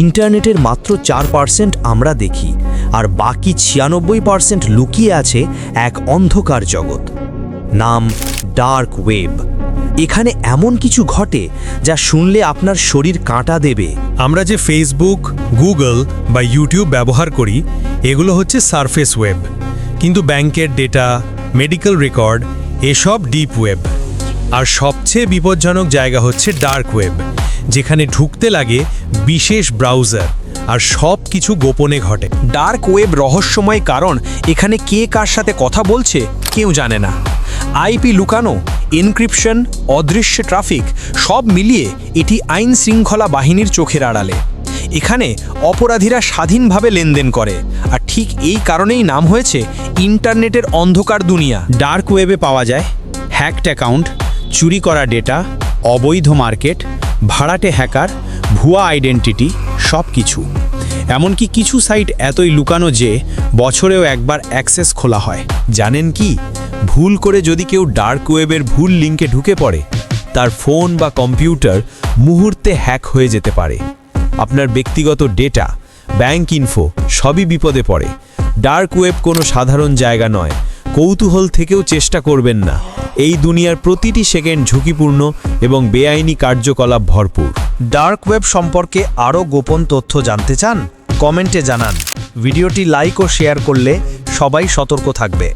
ইন্টারনেটের মাত্র চার পার্সেন্ট আমরা দেখি, আর বাকি ছিয়ানব্বই পার্সেন্ট লুকিয়ে আছে এক অন্ধকার জগৎ। নাম ডার্ক ওয়েব। এখানে এমন কিছু ঘটে যা শুনলে আপনার শরীর কাঁটা দেবে। আমরা যে ফেসবুক গুগল বা ইউটিউব ব্যবহার করি, এগুলো হচ্ছে সারফেস ওয়েব কিন্তু ব্যাংকের ডেটা মেডিকেল রেকর্ড এসব ডিপ ওয়েব আর সবচেয়ে বিপজ্জনক জায়গা হচ্ছে ডার্ক ওয়েব যেখানে ঢুকতে লাগে বিশেষ ব্রাউজার আর সব কিছু গোপনে ঘটে। ডার্ক ওয়েব রহস্যময় কারণ, এখানে কে কার সাথে কথা বলছে কেউ জানে না। আইপি লুকানো, এনক্রিপশন, অদৃশ্য ট্রাফিক, সব মিলিয়ে এটি আইন শৃঙ্খলা বাহিনীর চোখের আড়ালে। এখানে অপরাধীরা স্বাধীনভাবে লেনদেন করে, আর ঠিক এই কারণেই নাম হয়েছে ইন্টারনেটের অন্ধকার দুনিয়া। ডার্ক ওয়েবে পাওয়া যায় হ্যাকড অ্যাকাউন্ট, চুরি করা ডেটা, অবৈধ মার্কেট ভাড়াটে হ্যাকার, ভুয়া আইডেন্টিটি সব কিছু এমনকি কিছু সাইট এতই লুকানো যে বছরেও একবার অ্যাক্সেস খোলা হয়। জানেন কি? ভুল করে যদি কেউ ডার্ক ওয়েবের ভুল লিঙ্কে ঢুকে পড়ে, তার ফোন বা কম্পিউটার মুহূর্তে হ্যাক হয়ে যেতে পারে। আপনার ব্যক্তিগত ডেটা, ব্যাংক ইনফো, সবই বিপদে পড়ে। ডার্ক ওয়েব কোনো সাধারণ জায়গা নয়। কৌতূহল থেকেও চেষ্টা করবেন না। এই দুনিয়ার প্রতিটি সেকেন্ড ঝুঁকিপূর্ণ এবং বেআইনি কার্যকলাপ ভরপুর। ডার্ক ওয়েব সম্পর্কে আরও গোপন তথ্য জানতে চান? কমেন্টে জানান। ভিডিওটি লাইক ও শেয়ার করলে সবাই সতর্ক থাকবে।